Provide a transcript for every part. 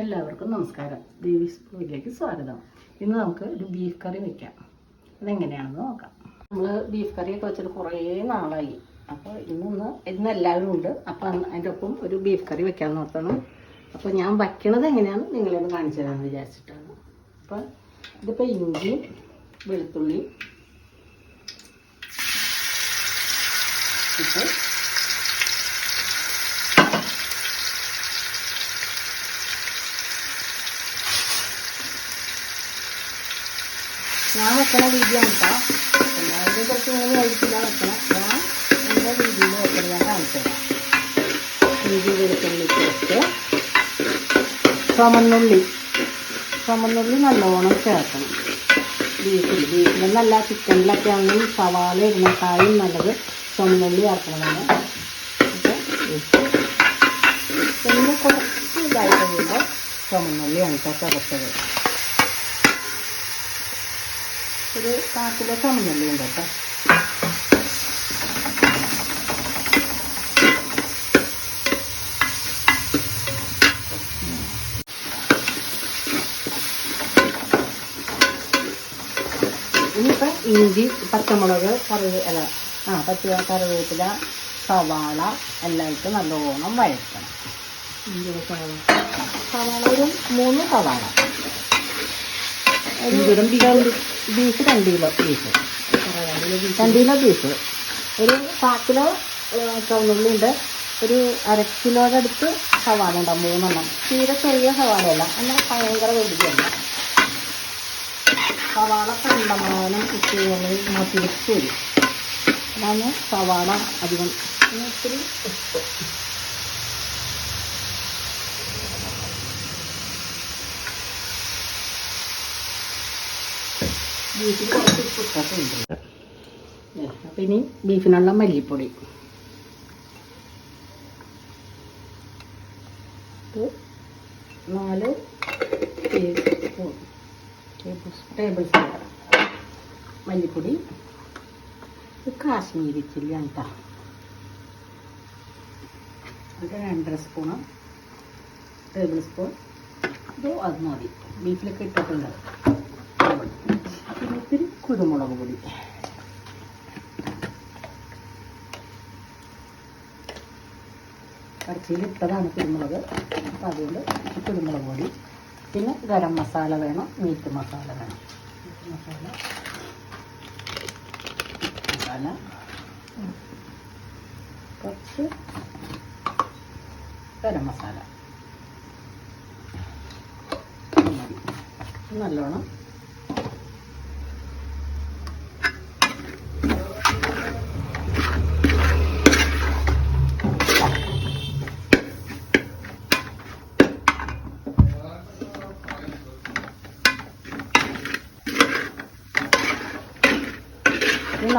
എല്ലാവർക്കും നമസ്കാരം. ദേവീസ് പൂവിലേക്ക് സ്വാഗതം. ഇന്ന് നമുക്ക് ഒരു ബീഫ് കറി വെക്കാം. അതെങ്ങനെയാണെന്ന് നോക്കാം. നമ്മൾ ബീഫ് കറിയൊക്കെ വെച്ചിട്ട് കുറേ നാളായി. അപ്പോൾ ഇന്നൊന്ന് ഇന്ന് എല്ലാവരും ഉണ്ട്. അപ്പോൾ അതിന്റെ ഒപ്പം ഒരു ബീഫ് കറി വെക്കാൻ നോക്കണം. അപ്പോൾ ഞാൻ വയ്ക്കണത് എങ്ങനെയാണ് നിങ്ങളെയൊന്ന് കാണിച്ചു തരാമെന്ന് വിചാരിച്ചിട്ടാണ്. അപ്പോൾ ഇതിപ്പോൾ ഇഞ്ചി വെളുത്തുള്ളി ഇട്ട് ഞാൻ വെക്കണ രീതിയാണ് കേട്ടോ എല്ലാവരും കുറച്ച് ഇങ്ങനെ ആയിരിക്കില്ല വെക്കണം. ഞാൻ എന്റെ രീതിയിൽ വെക്കണം ഞാൻ കാണിച്ചു ഇഞ്ചി വെളുത്തുള്ളി ചേർത്ത് ചുമന്നുള്ളി. ചുമന്നുള്ളി നല്ലോണം ചേർക്കണം. ബീഫിൽ നല്ല ചിക്കനിലൊക്കെ ആണെങ്കിൽ സവാള ഇടുന്നേക്കാളും നല്ലത് ചുമന്നുള്ളി ചേർക്കണതാണ്. പിന്നെ കുറച്ച് ഇതായിട്ട് കഴിയുമ്പോൾ ചുമന്നുള്ളിയാണ് കേട്ടോ ചേർത്തത് ഒരു കാക്കിലെ ചുമന്നുള്ളി ഉണ്ട് കേട്ടോ. ഇനിയിപ്പോൾ ഇഞ്ചി പച്ചമുളക് കറിവേ അല്ല ആ പച്ച കറിവേപ്പില സവാള എല്ലാം ഇട്ട് നല്ലോണം വഴറ്റണം. ഇഞ്ചി സവാള. സവാള ഒരു മൂന്ന് സവാള. ഒരു ബീഫ് രണ്ട് കിലോ ബീഫ് രണ്ട് കിലോ ബീഫ് ഒരു കാ കിലോ ചുവന്നുള്ളി ഉണ്ട്. ഒരു അര കിലോയുടെ അടുത്ത് സവാള ഉണ്ടാവും മൂന്നെണ്ണം. തീരെ ചെറിയ സവാളയല്ല എന്നാൽ ഭയങ്കര വലുതല്ല സവാള കണ്ടമാനം ഇട്ടുകളിൽ മതിരിച്ച് വരും അതാണ് സവാള അധികം. പിന്നെ ഇത്തിരി ഉപ്പ്. ബീഫിൽ കുറച്ച് ഉപ്പൊക്കെ ഉണ്ട് അപ്പം ഇനി ബീഫിനുള്ള മല്ലിപ്പൊടി. നാല് നാല് സ്പൂൺ ടേബിൾ സ്പൂൺ മല്ലിപ്പൊടി. കാശ്മീരി ചില്ലി കേട്ടോ അത് രണ്ടര സ്പൂണ് ടേബിൾ സ്പൂൺ. ഇത് അത് മതി. ബീഫിലൊക്കെ ഇട്ടിട്ടുണ്ട് കുരുമുളക് പൊടി ഇട്ടതാണ് കുരുമുളക്. അപ്പം അതുകൊണ്ട് കുരുമുളക് പൊടി പിന്നെ ഗരം മസാല വേണം മീറ്റ് മസാല വേണം. മസാല. മസാല. കുറച്ച് ഗരം മസാല. നല്ലോണം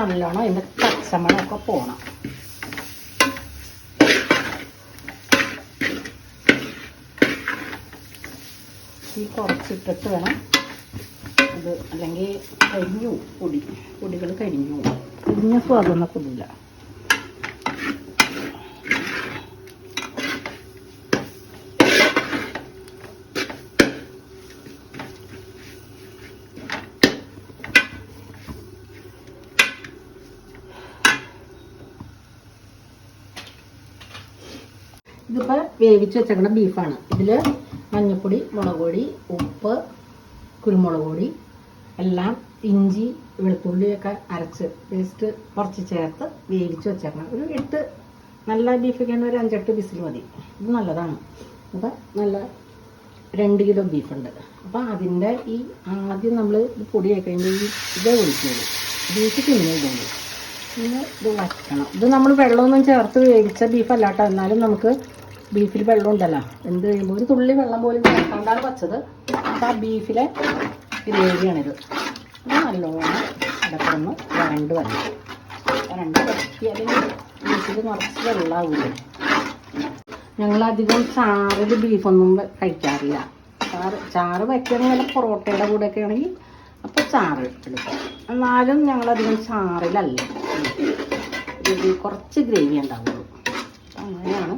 നല്ലോണം അതിന്റെ പച്ചമണമൊക്കെ പോകണം ഈ കുറച്ചിട്ടിട്ട് വേണം. ഇത് അല്ലെങ്കിൽ കരിഞ്ഞു പൊടി. പൊടികൾ കരിഞ്ഞു. പോകും കരിഞ്ഞ സ്വാദൊന്നും കൊള്ളില്ല ഇതിപ്പോൾ വേവിച്ച് വെച്ചേക്കണ ബീഫാണ്. ഇതിൽ മഞ്ഞപ്പൊടി മുളക് പൊടി ഉപ്പ് കുരുമുളക് പൊടി എല്ലാം ഇഞ്ചി വെളുത്തുള്ളിയൊക്കെ അരച്ച് പേസ്റ്റ് കുറച്ച് ചേർത്ത് വേവിച്ച് വെച്ചേക്കണം. ഒരു എട്ട് നല്ല ബീഫൊക്കെയാണ് ഒരു അഞ്ചെട്ട് വിസിൽ മതി. ഇത് നല്ലതാണ്. അപ്പോൾ നല്ല രണ്ട് കിലോ ബീഫുണ്ട് അപ്പോൾ അതിന്റെ ഈ ആദ്യം നമ്മൾ ഇത് പൊടിയായി ഈ ഇതേ ഒഴിക്കുന്നത് ബീഫ് പിന്നെ പിന്നെ ഇത് വറ്റണം. ഇത് നമ്മൾ വെള്ളമൊന്നും ചേർത്ത് വേവിച്ച ബീഫ് അല്ലാട്ടോ. എന്നാലും നമുക്ക് ബീഫിൽ വെള്ളം ഉണ്ടല്ലോ. എന്ത് ചെയ്യുമ്പോൾ ഒരു തുള്ളി വെള്ളം പോലും ചേർക്കാണ്ടാണ് വച്ചത് അപ്പോൾ ആ ബീഫിലെ ഗ്രേവിയാണിത്. നല്ലോണം ഇടക്കൊന്ന് വരണ്ട് വരണം വരണ്ട് വരട്ടിയാൽ ബീഫിൽ നിറച്ച് വെള്ളമാവില്ല ഞങ്ങളധികം ചാറിൽ ബീഫൊന്നും കഴിക്കാറില്ല. ചാറ് ചാറ് നല്ല പൊറോട്ടയുടെ കൂടെയൊക്കെ ആണെങ്കിൽ അപ്പോൾ ചാറ് എടുക്കും. എന്നാലും ഞങ്ങളധികം ചാറിലല്ല. ഇത് കുറച്ച് ഗ്രേവി ഉണ്ടാവുള്ളൂ. അങ്ങനെയാണ്.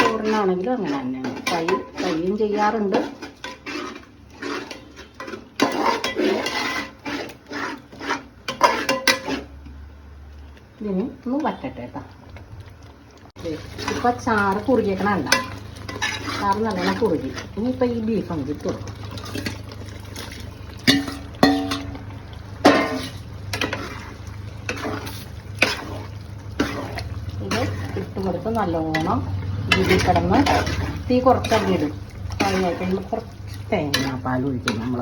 ചോറിനാണെങ്കിലും അങ്ങനെ തന്നെയാണ്. ഫ്രൈ ഫ്രൈയും ചെയ്യാറുണ്ട്. ഇതിന് ഒന്ന് വറ്റട്ടെ കേട്ടോ ഇപ്പൊ ചാറ് കുറുകിയേക്കണ ഉണ്ടാവും ചാറ് നല്ലോണം കുറുകി. ഇനിയിപ്പൊ ഈ ബീഫ് അങ്ങ് ഇട്ട് കൊടുക്കും. കൊടുത്ത് നല്ലോണം ഇതിൽ കിടന്ന് തീ കുറച്ചൊക്കെ ഇടും കുറച്ച് തേങ്ങാപ്പാൽ ഒഴിക്കും നമ്മൾ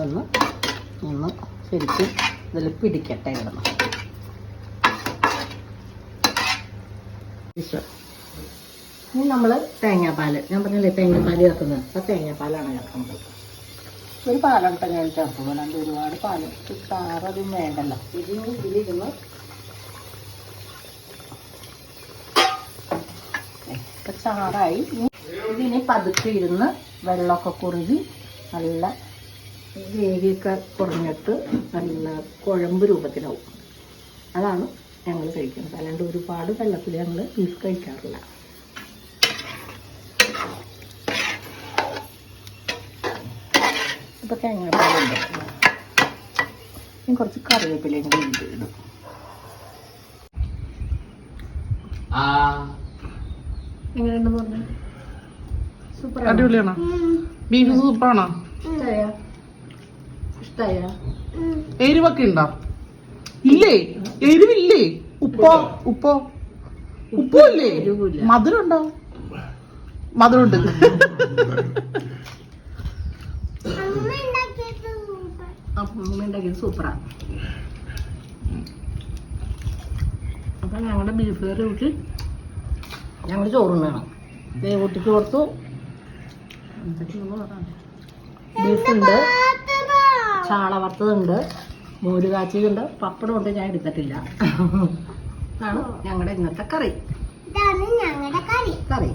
ഒന്ന് ഒന്ന് ശരിക്കും ഇതിൽ പിടിക്കട്ടെ കിടന്ന് ഈശോ. ഇനി നമ്മൾ തേങ്ങാപ്പാൽ ഞാൻ പറഞ്ഞല്ലേ തേങ്ങാപ്പാൽ ചേർക്കുന്നത്. അപ്പം തേങ്ങാപ്പാലാണ് ചേർക്കുന്നത് ഒരു പാലാണ് തന്നെ ചേർത്തത് അല്ലാണ്ട് ഒരുപാട് പാൽ കിട്ടാറതും വേണ്ടല്ലോ. ഇതിന് ഇതിലിരുന്ന് ഇപ്പം ചാറായി. ഇതിനി ഇതിന് പതുക്കെ ഇരുന്ന് വെള്ളമൊക്കെ കുറുകി നല്ല വേവിയൊക്കെ കുറഞ്ഞിട്ട് നല്ല കുഴമ്പ് രൂപത്തിലാവും. അതാണ് ഞങ്ങൾ കഴിക്കുന്നത്. അല്ലാണ്ട് ഒരുപാട് വെള്ളത്തിൽ ഞങ്ങൾ ബീഫ് കഴിക്കാറില്ല. ഇപ്പൊ തേങ്ങാപ്പാലുണ്ട് ഇനി കുറച്ച് കറിവേപ്പിലയും കൂടി ഉണ്ട് ഇടും. എങ്ങനെയുണ്ടെന്ന് പറഞ്ഞു? സൂപ്പർ അടിപൊളിയാണോ? ബീഫ് സൂപ്പറാണോ? ഇഷ്ടായ? ഇഷ്ടായ? എരിവൊക്കെ ഉണ്ടോ? ഇല്ലേ? എരിവില്ലേ? ഉപ്പോ? ഉപ്പോ? ഉപ്പോ ഇല്ലേ? എരിവില്ല. മധുരം ഉണ്ടോ. അമ്മ ഉണ്ടാക്കിയത് സൂപ്പറാണ് അപ്പൊ ഞങ്ങളുടെ ബീഫ് കറി കൂട്ടി ഞങ്ങൾ ചോറും വേണം. ദേവൂട്ടിക്ക് കൊടുത്തു. ബീഫുണ്ട് ചാള വറുത്തതുണ്ട് മോര് കാച്ചിയതുണ്ട്. പപ്പടമുണ്ട് ഞാൻ എടുത്തിട്ടില്ല. ആണ് ഞങ്ങളുടെ ഇന്നത്തെ കറി. കറി.